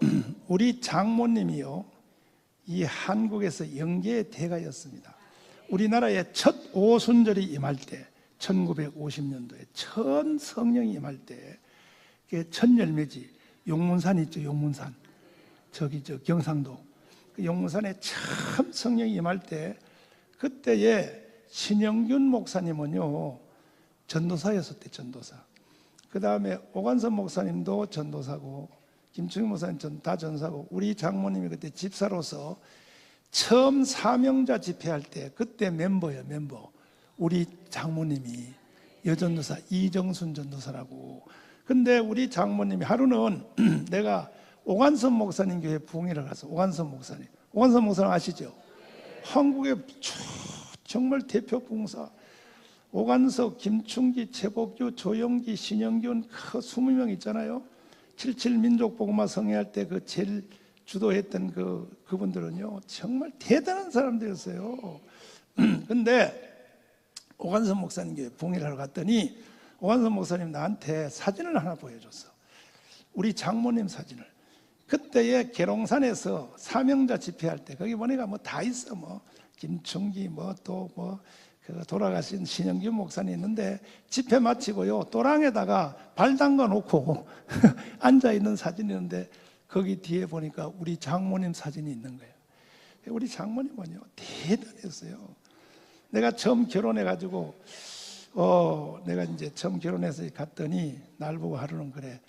우리 장모님이요. 이 한국에서 영계의 대가였습니다. 우리나라의 첫 오순절이 임할 때 1950년도에 첫 성령이 임할 때 첫 열매지 용문산 있죠 용문산 저기 저 경상도 그 용문산에 참 성령이 임할 때 그때에 신영균 목사님은요 전도사였었대 전도사 그 다음에 오관선 목사님도 전도사고 김충희 목사님 전, 다 전사고 우리 장모님이 그때 집사로서 처음 사명자 집회할 때 그때 멤버예요 멤버. 우리 장모님이 여전도사 이정순 전도사라고. 근데 우리 장모님이 하루는 내가 오관선 목사님 교회 부흥회를 가서 오관선 목사님 오관선 목사님 아시죠? 한국의 정말 대표 부흥사. 오관석, 김충기, 최복규, 조영기, 신영균 그 20명 있잖아요. 77 민족 복음화 성회할 때 그 제일 주도했던 그 그분들은요 정말 대단한 사람들이었어요. 근데 오관선 목사님 교회 봉회를 하러 갔더니 오관선 목사님 나한테 사진을 하나 보여줬어. 우리 장모님 사진을. 그때에 계룡산에서 사명자 집회할 때 거기 보니까 뭐 다 있어 뭐 김충기 뭐 또뭐 그 돌아가신 신영균 목사님 있는데 집회 마치고요 도랑에다가 발 담가 놓고 앉아 있는 사진이 있는데 거기 뒤에 보니까 우리 장모님 사진이 있는 거예요. 우리 장모님은요 대단했어요. 내가 처음 결혼해 가지고 어 내가 이제 처음 결혼해서 갔더니 날 보고 하루는 그래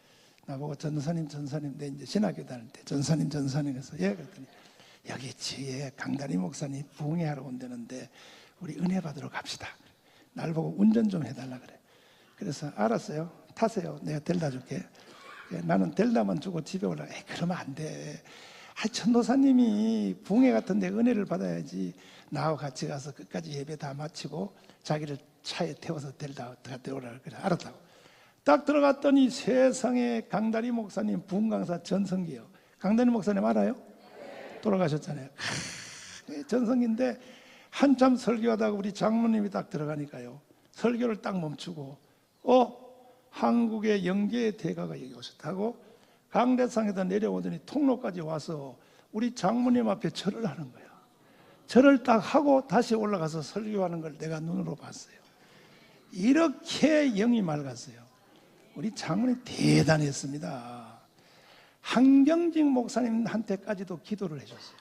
나보고 전사님 전사님 내 이제 신학교 다닐 때 전사님 전사님 해서 예 그랬더니 여기 지에 강다리 목사님 부흥회 하러 온다는데 우리 은혜 받으러 갑시다. 날 보고 운전 좀 해달라 그래. 그래서 알았어요. 타세요. 내가 델다 줄게. 예, 나는 델다만 주고 집에 올라. 에 그러면 안 돼. 아, 천도사님이 붕해 같은데 은혜를 받아야지. 나하고 같이 가서 끝까지 예배 다 마치고 자기를 차에 태워서 델다 갔다 오라 그래. 알았다고. 딱 들어갔더니 세상에 강다리 목사님 부흥강사 전성기요. 강다리 목사님 알아요? 돌아가셨잖아요. 크, 전성기인데 한참 설교하다가 우리 장모님이 딱 들어가니까요. 설교를 딱 멈추고 어 한국의 영계의 대가가 여기 오셨다고 강대상에다 내려오더니 통로까지 와서 우리 장모님 앞에 절을 하는 거야. 절을 딱 하고 다시 올라가서 설교하는 걸 내가 눈으로 봤어요. 이렇게 영이 맑았어요. 우리 장모님 대단했습니다. 한경직 목사님한테까지도 기도를 해줬어요.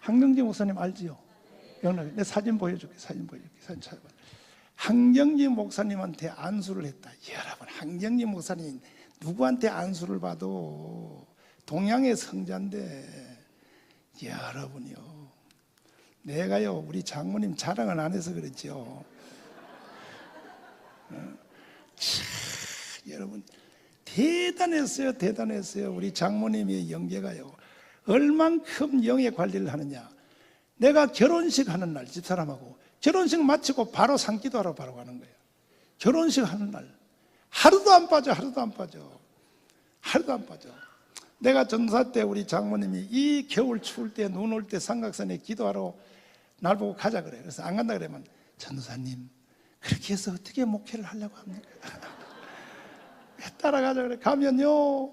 한경직 목사님 알지요? 영락, 내 사진 보여줄게. 사진 보여줄게. 사진 찾아봐. 한경지 목사님한테 안수를 했다. 여러분, 한경지 목사님 누구한테 안수를 봐도 동양의 성자인데 여러분이요. 내가요, 우리 장모님 자랑을 안 해서 그랬죠. 어, 참, 여러분, 대단했어요. 대단했어요. 우리 장모님의 영계가요. 얼만큼 영의 관리를 하느냐. 내가 결혼식 하는 날 집사람하고 결혼식 마치고 바로 상기도하러 바로 가는 거예요. 결혼식 하는 날. 하루도 안 빠져 하루도 안 빠져. 하루도 안 빠져. 내가 전사 때 우리 장모님이 이 겨울 추울 때 눈 올 때 삼각산에 기도하러 날 보고 가자 그래 그래서 안 간다 그러면 전도사님 그렇게 해서 어떻게 목회를 하려고 합니까? 따라가자 그래? 가면요.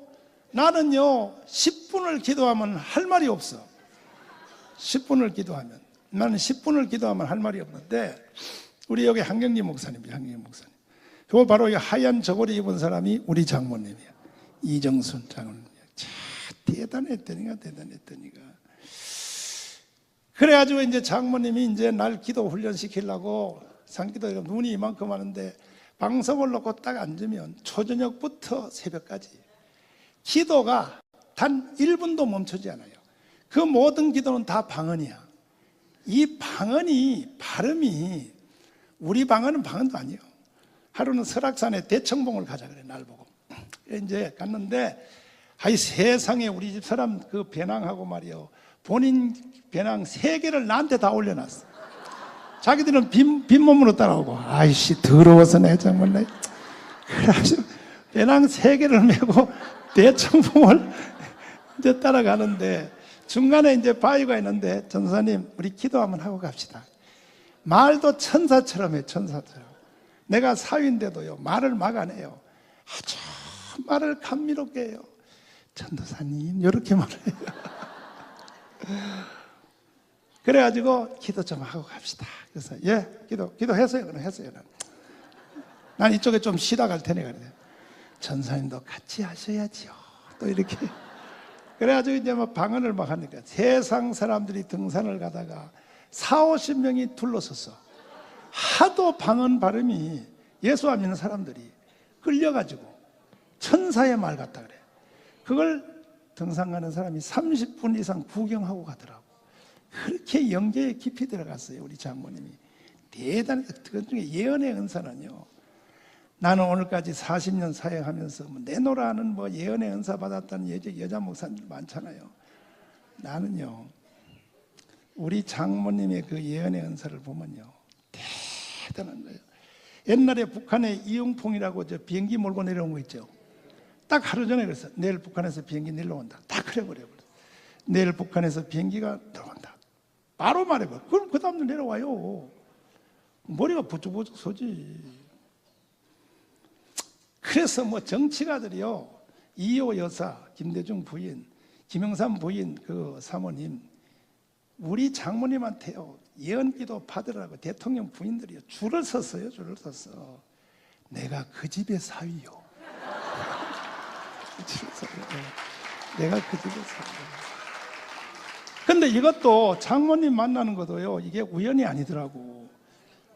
나는요 10분을 기도하면 할 말이 없어 10분을 기도하면 나는 10분을 기도하면 할 말이 없는데 우리 여기 한경리 목사님이 한경리 목사님. 저 바로 이 하얀 저고리 입은 사람이 우리 장모님이야. 이정순 장모님. 참 대단했더니가 대단했더니가. 그래가지고 이제 장모님이 이제 날 기도 훈련 시키려고 상기도 눈이 이만큼 하는데 방석을 놓고 딱 앉으면 초저녁부터 새벽까지 기도가 단 1분도 멈추지 않아요. 그 모든 기도는 다 방언이야. 이 방언이 발음이 우리 방언은 방언도 아니에요. 하루는 설악산에 대청봉을 가자 그래 날 보고 이제 갔는데 아이 세상에 우리 집 사람 그 배낭하고 말이요 본인 배낭 세 개를 나한테 다 올려놨어. 자기들은 빈, 빈몸으로 따라오고 아이씨 더러워서 내 정말 내 그래가지고 배낭 세 개를 메고 대청봉을 이제 따라가는데 중간에 이제 바위가 있는데 전사님 우리 기도 한번 하고 갑시다. 말도 천사처럼 해 천사처럼. 내가 사위인데도요 말을 막아내요. 아주 말을 감미롭게 해요. 전도사님 이렇게 말해요. 그래가지고 기도 좀 하고 갑시다. 그래서 예 기도 기도했어요. 그럼 했어요. 난. 난 이쪽에 좀 쉬다 갈 테니 그래. 전사님도 같이 하셔야지요. 또 이렇게 그래가지고 이제 막 방언을 막 하니까 세상 사람들이 등산을 가다가 4, 50명이 둘러섰어. 하도 방언 발음이 예수 안 믿는 사람들이 끌려가지고 천사의 말 같다 그래. 그걸 등산 가는 사람이 30분 이상 구경하고 가더라고. 그렇게 영계에 깊이 들어갔어요. 우리 장모님이. 대단히 그 중에 예언의 은사는요. 나는 오늘까지 40년 사역하면서 뭐 내노라는 뭐 예언의 은사 받았다는 여자, 여자 목사님들 많잖아요. 나는요. 우리 장모님의 그 예언의 은사를 보면요. 대단한 거예요. 옛날에 북한에 이용풍이라고 저 비행기 몰고 내려온 거 있죠. 딱 하루 전에 그랬어. 내일 북한에서 비행기 내려온다. 딱 그래 버려 버려. 내일 북한에서 비행기가 들어온다. 바로 말해봐. 그럼 그 다음날 내려와요. 머리가 부쩍부쩍 서지. 그래서 뭐 정치가들이요. 이호 여사, 김대중 부인, 김영삼 부인 그 사모님, 우리 장모님한테요. 예언기도 받으라고 대통령 부인들이요. 줄을 섰어요. 줄을 섰어. 내가 그 집의 사위요. 네. 내가 그 집의 사위요. 근데 이것도 장모님 만나는 것도요. 이게 우연이 아니더라고.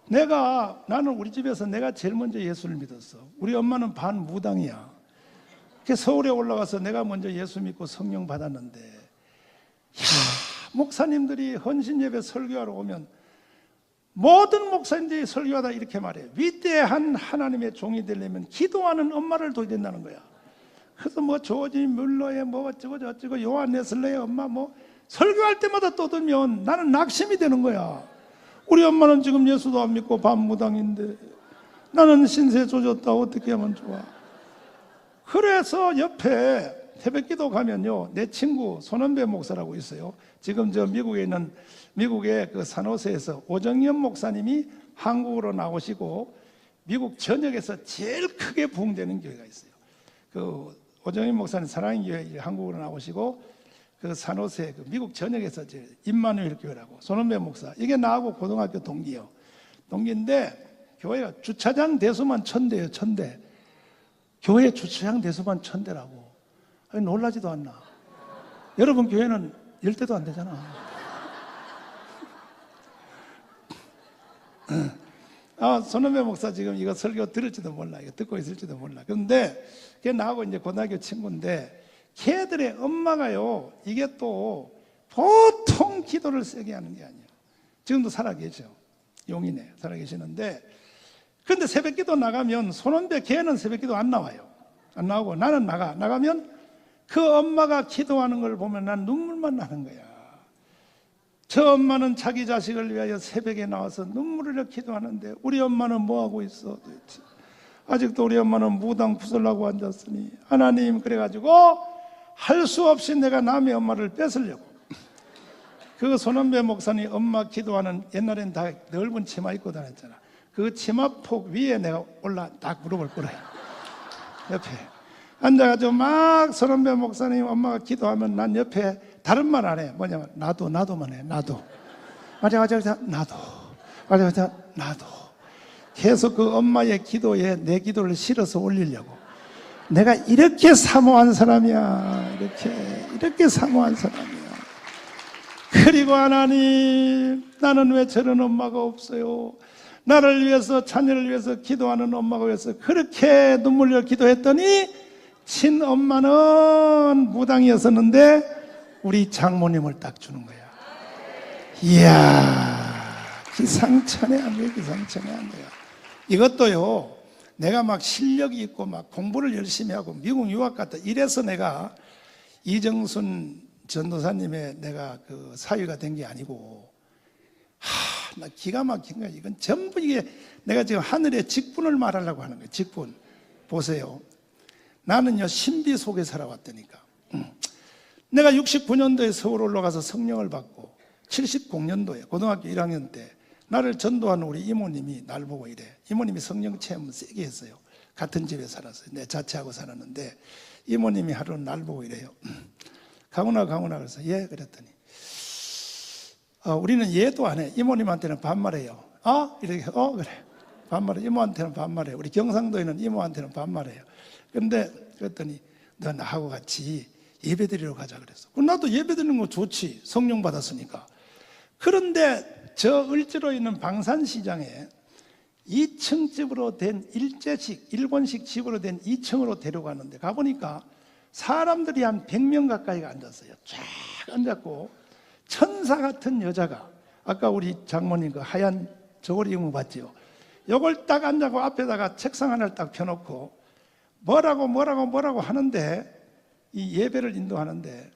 내가 나는 우리 집에서 내가 제일 먼저 예수를 믿었어. 우리 엄마는 반무당이야. 그 서울에 올라가서 내가 먼저 예수 믿고 성령 받았는데, 야 목사님들이 헌신 예배 설교하러 오면 모든 목사님들이 설교하다 이렇게 말해. 위대한 하나님의 종이 되려면 기도하는 엄마를 둬야 된다는 거야. 그래서 뭐 조지 뮬러의 뭐 어쩌고 저쩌고 요한 네슬레의 엄마 뭐 설교할 때마다 떠들면 나는 낙심이 되는 거야. 우리 엄마는 지금 예수도 안 믿고 반무당인데 나는 신세 조졌다 어떻게 하면 좋아? 그래서 옆에 새벽기도 가면요 내 친구 손원배 목사라고 있어요. 지금 저 미국에 있는 미국의 그 산호세에서 오정현 목사님이 한국으로 나오시고 미국 전역에서 제일 크게 부흥되는 교회가 있어요. 그 오정현 목사님 사랑의 교회 한국으로 나오시고 그 산호세 그 미국 전역에서 임마누엘 교회라고 손원배 목사 이게 나하고 고등학교 동기요. 동기인데 교회가 주차장 대수만 천대요 천대. 교회 주차장 대수만 천대라고. 아니 놀라지도 않나. 여러분 교회는 열대도 안 되잖아. 아, 손원배 목사 지금 이거 설교 들을지도 몰라. 이거 듣고 있을지도 몰라. 그런데 걔 나하고 이제 고등학교 친구인데 걔들의 엄마가요. 이게 또 보통 기도를 세게 하는 게 아니에요. 지금도 살아계셔. 용인에 살아계시는데 근데 새벽 기도 나가면 손원배 걔는 새벽 기도 안 나와요. 안 나오고 나는 나가. 나가면 그 엄마가 기도하는 걸 보면 난 눈물만 나는 거야. 저 엄마는 자기 자식을 위하여 새벽에 나와서 눈물을 흘려 기도하는데 우리 엄마는 뭐 하고 있어 도대체. 아직도 우리 엄마는 무당 부설라고 앉았으니 하나님 그래가지고 할 수 없이 내가 남의 엄마를 뺏으려고 그 손원배 목사님 엄마 기도하는 옛날엔 다 넓은 치마 입고 다녔잖아 그 치마폭 위에 내가 올라 딱 무릎을 꿇어요 옆에 앉아가지고 막 손원배 목사님 엄마가 기도하면 난 옆에 다른 말 안 해. 뭐냐면 나도 나도만 해. 나도. 맞아 맞아 맞아 나도. 맞아 맞아 나도. 계속 그 엄마의 기도에 내 기도를 실어서 올리려고. 내가 이렇게 사모한 사람이야. 이렇게 이렇게 사모한 사람이야. 그리고 하나님 나는 왜 저런 엄마가 없어요? 나를 위해서 자녀를 위해서 기도하는 엄마가 위해서 그렇게 눈물 흘려 기도했더니 친엄마는 무당이었었는데 우리 장모님을 딱 주는 거야. 이야, 기상천외한 거야, 기상천외한 거야. 이것도요, 내가 막 실력이 있고 막 공부를 열심히 하고 미국 유학 갔다 이래서 내가 이정순 전도사님의 내가 그 사위가 된 게 아니고, 하, 나 기가 막힌 거야. 이건 전부 이게 내가 지금 하늘의 직분을 말하려고 하는 거야, 직분. 보세요. 나는요, 신비 속에 살아왔다니까. 음. 내가 69년도에 서울 올라가서 성령을 받고 70공년도에 고등학교 1학년 때 나를 전도하는 우리 이모님이 날 보고 이래. 이모님이 성령 체험을 세게 했어요. 같은 집에 살았어요. 내 자취하고 살았는데 이모님이 하루 날 보고 이래요. 강훈아, 강훈아 그래서 예 그랬더니 어, 우리는 예도 안 해. 이모님한테는 반말해요. 어? 이렇게 어 그래. 반말해. 이모한테는 반말해요. 우리 경상도에는 이모한테는 반말해요. 근데 그랬더니 너 나하고 같이 예배 드리러 가자 그랬어. 나도 예배 드리는 거 좋지. 성령 받았으니까. 그런데 저 을지로 있는 방산시장에 2층 집으로 된 일제식, 일본식 집으로 된 2층으로 데려가는데 가보니까 사람들이 한 100명 가까이가 앉았어요. 쫙 앉았고 천사 같은 여자가 아까 우리 장모님 그 하얀 저고리 이모 봤지요. 요걸 딱 앉아고 앞에다가 책상 하나를 딱 펴놓고 뭐라고 뭐라고 뭐라고 하는데 이 예배를 인도하는데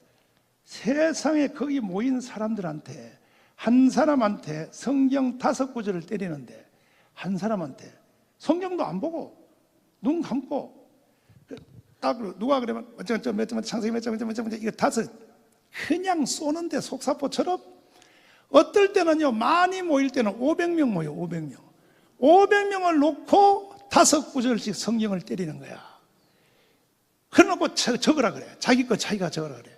세상에 거기 모인 사람들한테 한 사람한테 성경 다섯 구절을 때리는데 한 사람한테 성경도 안 보고 눈 감고 딱 누가 그러면 어쩌면 몇점 창세기 몇 점 몇 점 몇 점 이거 다섯 그냥 쏘는데 속사포처럼 어떨 때는요 많이 모일 때는 500명 모여 500명. 500명을 놓고 다섯 구절씩 성경을 때리는 거야. 그래놓고 저- 적으라 그래. 자기 거 자기가 적으라 그래. 뭐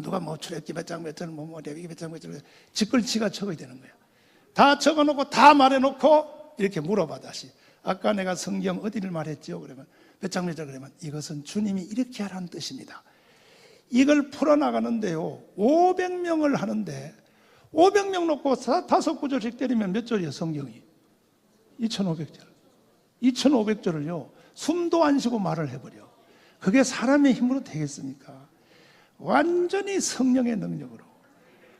누가 뭐 출애기 몇 장 몇장 뭐뭐 레위기 몇 장 몇장 짓글치가 적어야 되는 거야. 다 적어놓고 다 말해놓고 이렇게 물어봐 다시 아까 내가 성경 어디를 말했죠 그러면 몇 장몇장 그러면 이것은 주님이 이렇게 하라는 뜻입니다. 이걸 풀어나가는데요. 500명을 하는데 500명 놓고 사- 다섯 구절씩 때리면 몇 절이에요 성경이? 2500절. 2500절을요 숨도 안 쉬고 말을 해버려. 그게 사람의 힘으로 되겠습니까 완전히 성령의 능력으로.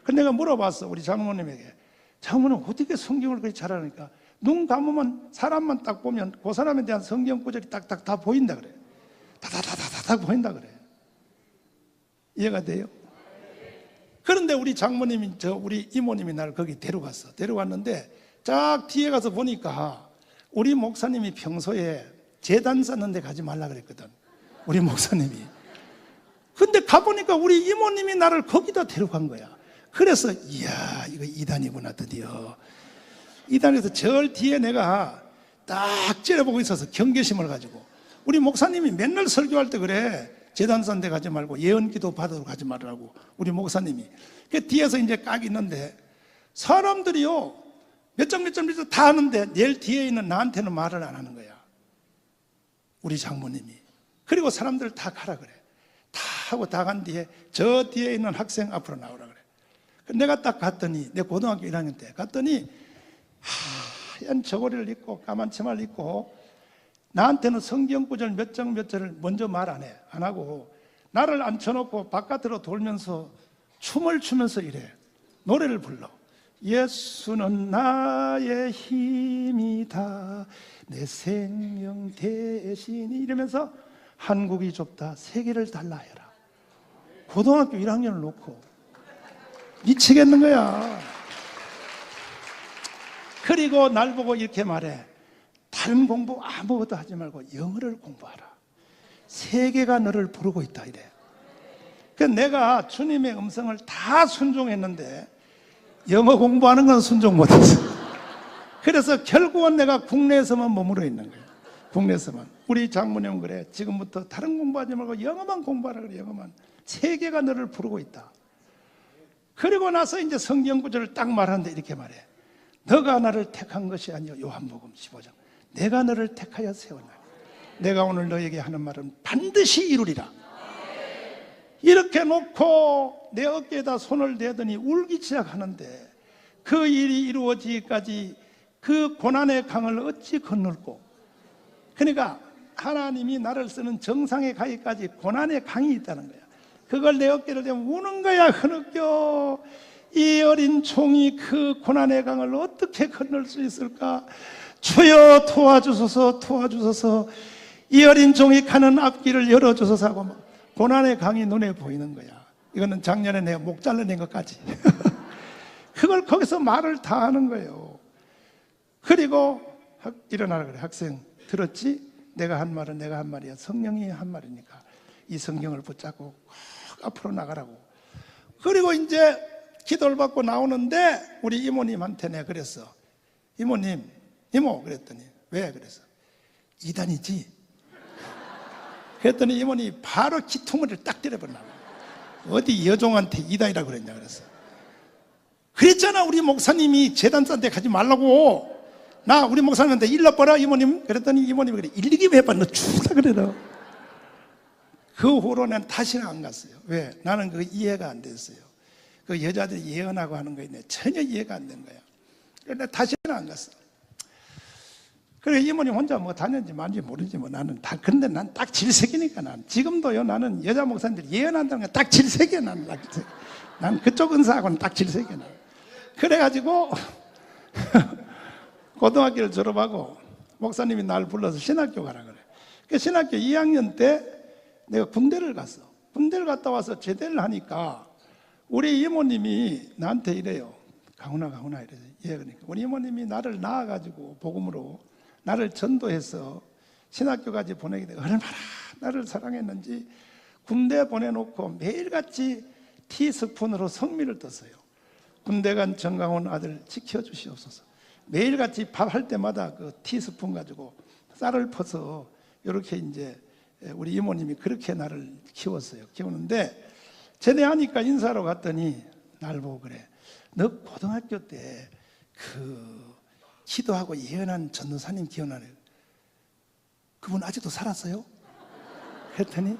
그 내가 물어봤어 우리 장모님에게. 장모님 어떻게 성경을 그렇게 잘하니까? 눈 감으면 사람만 딱 보면 그 사람에 대한 성경 구절이 딱딱 다 보인다 그래. 다다다다다 보인다 그래. 이해가 돼요? 그런데 우리 장모님이 저 우리 이모님이 나를 거기 데려갔어. 데려갔는데 쫙 뒤에 가서 보니까 우리 목사님이 평소에 재단 쌓는 데 가지 말라 그랬거든. 우리 목사님이 근데 가보니까 우리 이모님이 나를 거기다 데려간 거야. 그래서, 이야, 이거 이단이구나, 드디어. 이단에서 절 뒤에 내가 딱 째려보고 있어서 경계심을 가지고. 우리 목사님이 맨날 설교할 때 그래. 재단산대 가지 말고 예언 기도 받으러 가지 말라고. 우리 목사님이. 그 뒤에서 이제 깍 있는데 사람들이요. 몇장몇장몇장다 하는데 내일 뒤에 있는 나한테는 말을 안 하는 거야. 우리 장모님이. 그리고 사람들 다 가라 그래. 다 하고 다 간 뒤에 저 뒤에 있는 학생 앞으로 나오라 그래. 그 내가 딱 갔더니 내 고등학교 1학년 때 갔더니 하얀 저고리를 입고 까만 치마를 입고 나한테는 성경 구절 몇 장 몇 절을 먼저 말 안 해. 안 하고 나를 앉혀놓고 바깥으로 돌면서 춤을 추면서 이래. 노래를 불러. 예수는 나의 힘이다. 내 생명 대신이 이러면서 한국이 좁다. 세계를 달라 해라. 고등학교 1학년을 놓고 미치겠는 거야. 그리고 날 보고 이렇게 말해. 다른 공부 아무것도 하지 말고 영어를 공부하라. 세계가 너를 부르고 있다 이래. 그 내가 주님의 음성을 다 순종했는데 영어 공부하는 건 순종 못했어. 그래서 결국은 내가 국내에서만 머물러 있는 거야. 국내에서만. 우리 장모님 그래. 지금부터 다른 공부하지 말고 영어만 공부하라 그래. 영어만. 세계가 너를 부르고 있다. 그리고 나서 이제 성경 구절을 딱 말하는데 이렇게 말해. 너가 나를 택한 것이 아니요 요한복음 15장. 내가 너를 택하여 세웠나. 내가 오늘 너에게 하는 말은 반드시 이루리라. 이렇게 놓고 내 어깨에다 손을 대더니 울기 시작하는데 그 일이 이루어지기까지 그 고난의 강을 어찌 건널고 그러니까 하나님이 나를 쓰는 정상에 가기까지 고난의 강이 있다는 거야. 그걸 내 어깨를 대면 우는 거야, 흐느껴. 이 어린 종이 그 고난의 강을 어떻게 건널 수 있을까? 주여 도와주소서, 도와주소서. 이 어린 종이 가는 앞길을 열어주소서 하고 막 고난의 강이 눈에 보이는 거야. 이거는 작년에 내가 목 잘라낸 것까지. 그걸 거기서 말을 다 하는 거예요. 그리고 학- 일어나라 그래. 학생 들었지? 내가 한 말은 내가 한 말이야. 성령이 한 말이니까 이 성경을 붙잡고 꼭 앞으로 나가라고. 그리고 이제 기도를 받고 나오는데 우리 이모님한테 내가 그랬어. 이모님, 이모 그랬더니 왜 그랬어? 이단이지. 그랬더니 이모니 바로 기퉁머리를 딱 때려버리나 어디 여종한테 이다이라고 그랬냐 그랬어 그랬잖아 우리 목사님이 재단 싼데 가지 말라고 나 우리 목사님한테 일러버라 이모님 그랬더니 이모님이 그래 일리기만 해봐 너 죽다 그래라 그 후로 난 다시는 안 갔어요. 왜? 나는 그 이해가 안 됐어요. 그 여자들이 예언하고 하는 거 있네. 전혀 이해가 안 된 거야. 그래서 다시는 안 갔어. 그래 이모님 혼자 뭐 다녔는지 말인지 모르지 뭐 나는 다 근데 난 딱 질색이니까 난. 지금도요 나는 여자 목사님들 예언한다는 게딱 질색이야 나는. 딱 질색. 난 그쪽 은사하고는 딱 질색이야 난. 그래가지고 고등학교를 졸업하고 목사님이 날 불러서 신학교 가라 그래. 그 신학교 2학년 때 내가 군대를 갔어 군대를 갔다 와서 제대를 하니까 우리 이모님이 나한테 이래요 강훈아 강훈아 이래서 예 그러니까 우리 이모님이 나를 낳아가지고 복음으로 나를 전도해서 신학교까지 보내게 되고 얼마나 나를 사랑했는지 군대 보내놓고 매일같이 티스푼으로 성미를 떴어요. 군대 간 정강훈 아들 지켜주시옵소서. 매일같이 밥 할 때마다 그 티스푼 가지고 쌀을 퍼서 이렇게 이제 우리 이모님이 그렇게 나를 키웠어요. 키우는데 제대하니까 인사하러 갔더니 날 보고 그래. 너 고등학교 때 그 기도하고 예언한 전도사님 기억나네. 그분 아직도 살았어요? 했더니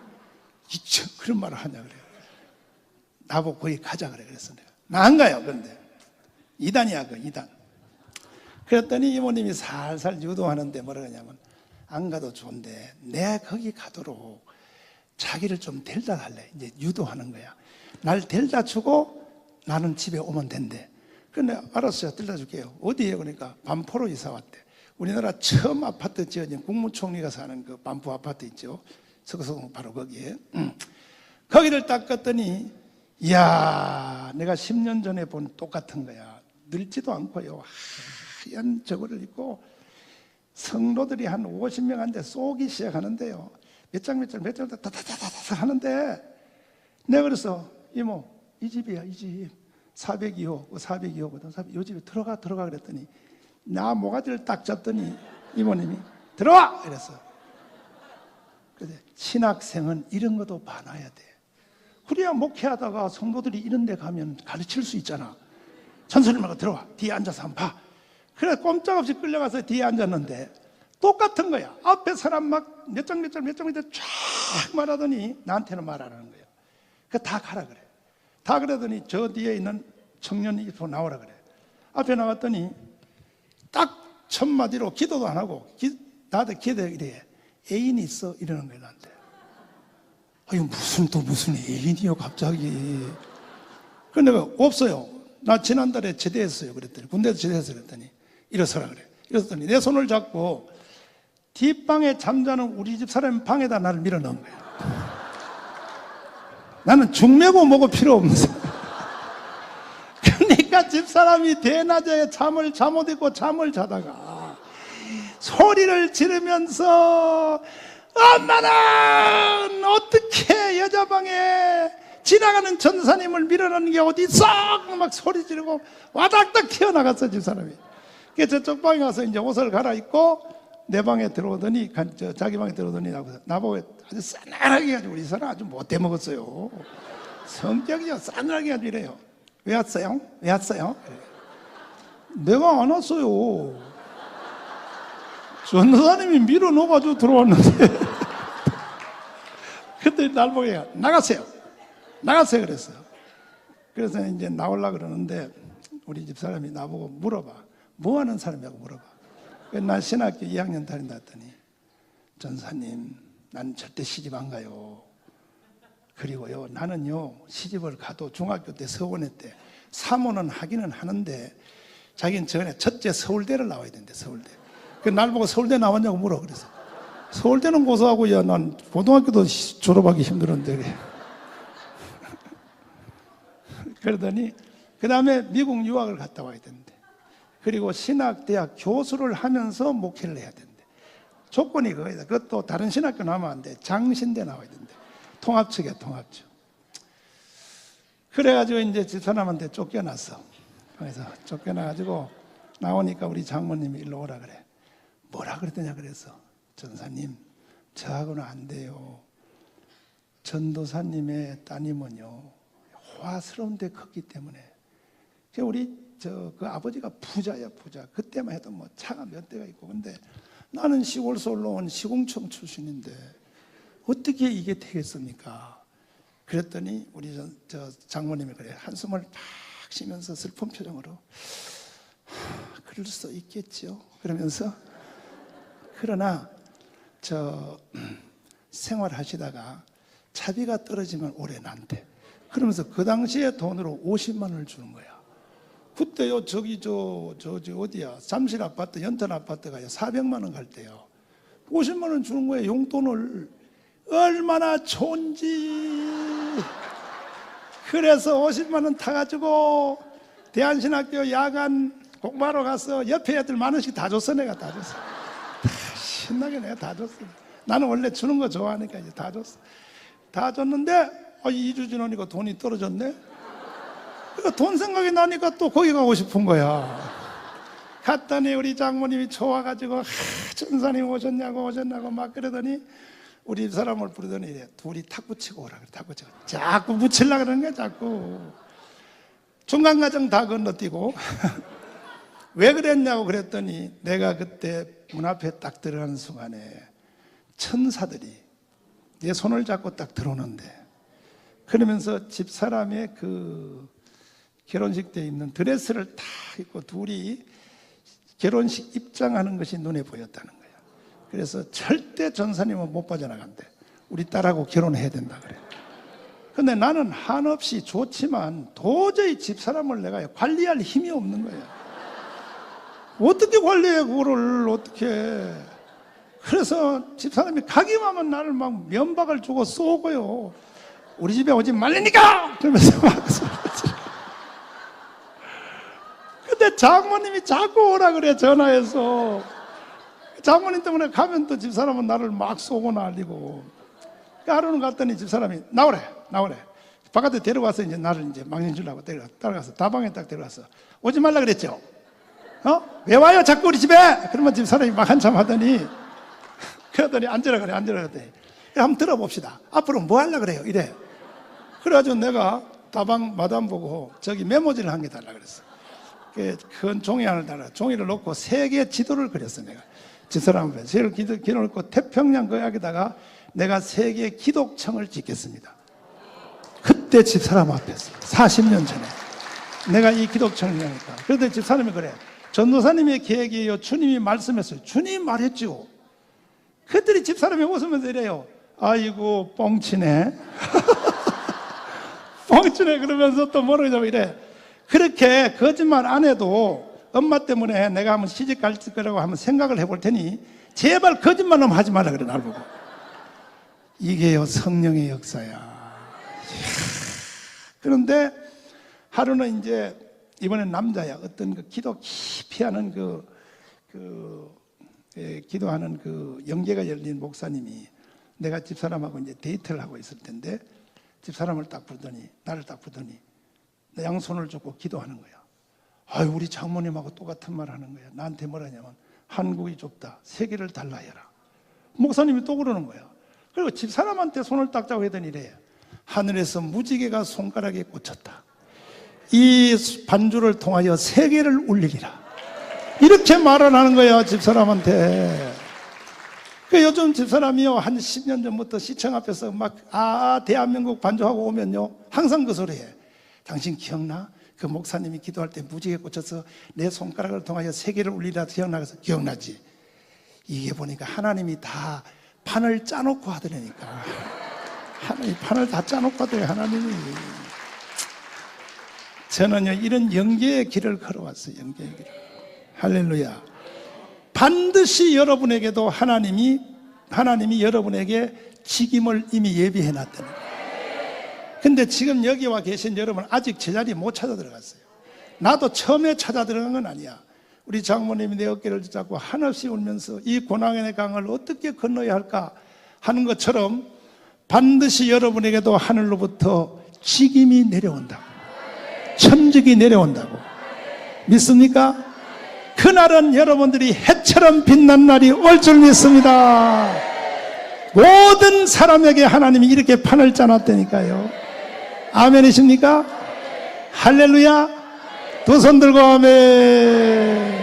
이참 그런 말을 하냐 그래요. 나보고 거기 가자 그래 그랬어 내가. 나 안 가요 근데 이단이야 그 이단. 그랬더니 이모님이 살살 유도하는데 뭐라 그러냐면 안 가도 좋은데 내 거기 가도록 자기를 좀 데려다 달래 이제 유도하는 거야. 날 데려다 주고 나는 집에 오면 된대. 근데 알았어요. 데려다 줄게요. 어디에 그러니까 반포로 이사 왔대. 우리나라 처음 아파트 지어진 국무총리가 사는 그 반포 아파트 있죠. 석성 바로 거기에. 음. 거기를 딱 갔더니 이야 내가 10년 전에 본 똑같은 거야. 늙지도 않고요. 하얀 저거를 입고 성도들이 한 50명 한데 쏘기 시작하는데요. 몇 장 몇 장 몇 장 다다다다다 하는데 내가 그래서 이모 이 집이야 이 집 402호 402호거든 402, 요 집에 들어가 들어가 그랬더니 나 모가지를 딱 잡더니 이모님이 들어와 이랬어. 그래 신학생은 이런 것도 봐놔야 돼. 그래야 목회하다가 성도들이 이런 데 가면 가르칠 수 있잖아. 전설님하고 들어와 뒤에 앉아서 한번 봐. 그래 꼼짝없이 끌려가서 뒤에 앉았는데 똑같은 거야. 앞에 사람 막 몇 장 몇 장 몇 장 몇 장 쫙 말하더니 나한테는 말하는 거야. 그다 가라 그래. 다 그러더니 저 뒤에 있는 청년이 입으로 나오라 그래. 앞에 나갔더니 딱 첫 마디로 기도도 안 하고 기, 나한테 기도 이래. 애인이 있어 이러는 거야 나한테. 아유 무슨 또 무슨 애인이요 갑자기. 그 내가 없어요. 나 지난달에 제대했어요. 그랬더니 군대에서 제대했어 그랬더니 일어서라 그래. 일어섰더니 내 손을 잡고 뒷방에 잠자는 우리 집 사람 방에다 나를 밀어 넣은 거야. 나는 중매고 뭐고 필요 없는 사람. 그러니까 집사람이 대낮에 잠을 잠못 있고 잠을 자다가 소리를 지르면서 엄마는 어떻게 여자 방에 지나가는 전사님을 밀어넣는 게 어디 있어? 막 소리 지르고 와닥닥 튀어나갔어 집사람이. 저쪽 방에 가서 이제 옷을 갈아입고 내 방에 들어오더니 자기 방에 들어오더니 나보고, 아주 싸늘하게 해가지고 우리 사람 아주 못돼 먹었어요. 성격이요 싸늘하게 해가지고 이래요. 왜 왔어요? 왜 왔어요? 내가 안 왔어요. 전도사님이 밀어넣어가지고 들어왔는데 그때 날 보고 나가세요. 나가세요 그랬어요. 그래서 이제 나올라 그러는데 우리 집 사람이 나보고 물어봐. 뭐 하는 사람이라고 물어봐. 난 신학교 2학년 다닌다 했더니 전사님 난 절대 시집 안 가요. 그리고요 나는요 시집을 가도 중학교 때 서원회 때 사모는 하기는 하는데 자기는 전에 첫째 서울대를 나와야 된대 서울대. 그날 보고 서울대 나왔냐고 물어 그래서 서울대는 고소하고 야 난 고등학교도 시- 졸업하기 힘들었는데 그래. 그러더니 그 다음에 미국 유학을 갔다 와야 된대. 그리고 신학대학 교수를 하면서 목회를 해야 된대. 조건이 그거다. 그것도 다른 신학교 나오면 안 돼. 장신대 나와야 된대. 통합측이야, 통합측. 그래가지고 이제 집사람한테 쫓겨났어. 그래서 쫓겨나가지고 나오니까 우리 장모님이 일로 오라 그래. 뭐라 그랬더냐 그래서 전사님 저하고는 안 돼요. 전도사님의 따님은요 호화스러운 데 컸기 때문에 그 우리 저 그 아버지가 부자야 부자 그때만 해도 뭐 차가 몇 대가 있고 근데 나는 시골서 올라온 시공청 출신인데 어떻게 이게 되겠습니까? 그랬더니 우리 저, 저 장모님이 그래 한숨을 팍 쉬면서 슬픈 표정으로 하, 그럴 수 있겠죠 그러면서 그러나 저 생활하시다가 차비가 떨어지면 올해 난대. 그러면서 그 당시에 돈으로 50만 원을 주는 거야. 그때요 저기 저 저 저 어디야? 잠실 아파트 연탄 아파트가요. 400만 원 갈 때요. 50만 원 주는 거예요 용돈을. 얼마나 좋은지. 그래서 50만 원 타가지고 대한신학교 야간 공부하러 가서 옆에 애들 만 원씩 다 줬어 내가 다 줬어. 다 신나게 내가 다 줬어. 나는 원래 주는 거 좋아하니까 이제 다 줬어. 다 줬는데 아, 2주 지나니까 돈이 떨어졌네 돈 생각이 나니까 또 거기 가고 싶은 거야. 갔더니 우리 장모님이 좋아가지고 하, 전사님 오셨냐고 오셨냐고 막 그러더니 우리 사람을 부르더니 둘이 탁구 치고 오라 그래 탁구 치고. 자꾸 붙이려 그러는 거야 자꾸. 중간 과정 다 건너뛰고. 왜 그랬냐고 그랬더니 내가 그때 문 앞에 딱 들어가는 순간에 천사들이 내 손을 잡고 딱 들어오는데 그러면서 집사람의 그 결혼식 때 입는 드레스를 딱 입고 둘이 결혼식 입장하는 것이 눈에 보였다는 거예요. 그래서 절대 전사님은 못 빠져나간대. 우리 딸하고 결혼해야 된다 그래. 근데 나는 한없이 좋지만 도저히 집사람을 내가 관리할 힘이 없는 거야. 어떻게 관리해 그거를 어떻게? 그래서 집사람이 가기만 하면 나를 막 면박을 주고 쏘고요. 우리 집에 오지 말라니까! 그러면서 막. 근데 장모님이 자꾸 오라 그래 전화해서. 장모님 때문에 가면 또 집사람은 나를 막 쏘고 난리고. 하루는 갔더니 집사람이 나오래 나오래. 바깥에 데려와서 이제 나를 이제 망신 주려고 데려 따라가서 다방에 딱 데려가서 오지 말라 그랬죠? 어? 왜 와요? 자꾸 우리 집에? 그러면 집사람이 막 한참 하더니 그러더니 앉으라 그래 앉으라 그랬더니 한번 들어봅시다. 앞으로 뭐 하려 그래요? 이래. 그래가지고 내가 다방 마담 보고 저기 메모지를 한 개 달라 그랬어. 그 큰 종이 하나를 달라 종이를 놓고 세 개의 지도를 그렸어 내가 앞에 세를 기도 기놓고 태평양 거약에다가 내가 세 개의 기독청을 짓겠습니다. 그때 집사람 앞에서 40년 전에 내가 이 기독청을 하니까. 그런데 집사람이 그래. 전도사님의 계획이에요. 주님이 말씀했어요. 주님 말했죠 그들이 집사람이 웃으면서 이래요. 아이고 뻥치네. 뻥치네. 그러면서 또 뭐라고 하냐면 이래 그렇게 거짓말 안 해도 엄마 때문에 내가 한번 시집 갈 거라고 한번 생각을 해볼 테니 제발 거짓말은 하지 말라 그래 날 보고. 이게요 성령의 역사야. 그런데 하루는 이제 이번엔 남자야. 어떤 그 기도 깊이 하는 그, 그 예, 기도하는 그 영계가 열린 목사님이 내가 집사람하고 이제 데이트를 하고 있을 텐데 집사람을 딱 부르더니 나를 딱 부르더니 내 양손을 잡고 기도하는 거야. 아유 우리 장모님하고 똑같은 말 하는 거야. 나한테 뭐라냐면 한국이 좁다. 세계를 달라 해라. 목사님이 또 그러는 거야. 그리고 집사람한테 손을 딱 잡고 하더니 이래. 하늘에서 무지개가 손가락에 꽂혔다. 이 반주를 통하여 세계를 울리리라. 이렇게 말을 하는 거야, 집사람한테. 그 요즘 집사람이요, 한 10년 전부터 시청 앞에서 막, 아, 대한민국 반주하고 오면요, 항상 그 소리 해. 당신 기억나? 그 목사님이 기도할 때 무지개 꽂혀서 내 손가락을 통하여 세계를 울리라 기억나서 기억나지? 이게 보니까 하나님이 다 판을 짜놓고 하더라니까. 하나님 판을 다 짜놓고 하더래, 하나님이. 저는요, 이런 영계의 길을 걸어왔어요, 영계의 길을. 할렐루야. 반드시 여러분에게도 하나님이, 하나님이 여러분에게 직임을 이미 예비해 놨다는. 근데 지금 여기 와 계신 여러분 아직 제자리 못 찾아 들어갔어요. 나도 처음에 찾아 들어간 건 아니야. 우리 장모님이 내 어깨를 잡고 한없이 울면서 이 고난의 강을 어떻게 건너야 할까 하는 것처럼 반드시 여러분에게도 하늘로부터 직임이 내려온다고. 천직이 내려온다고. 믿습니까? 그날은 여러분들이 해처럼 빛난 날이 올 줄 믿습니다. 모든 사람에게 하나님이 이렇게 판을 짜놨다니까요. 아멘이십니까? 할렐루야. 두 손 들고 아멘.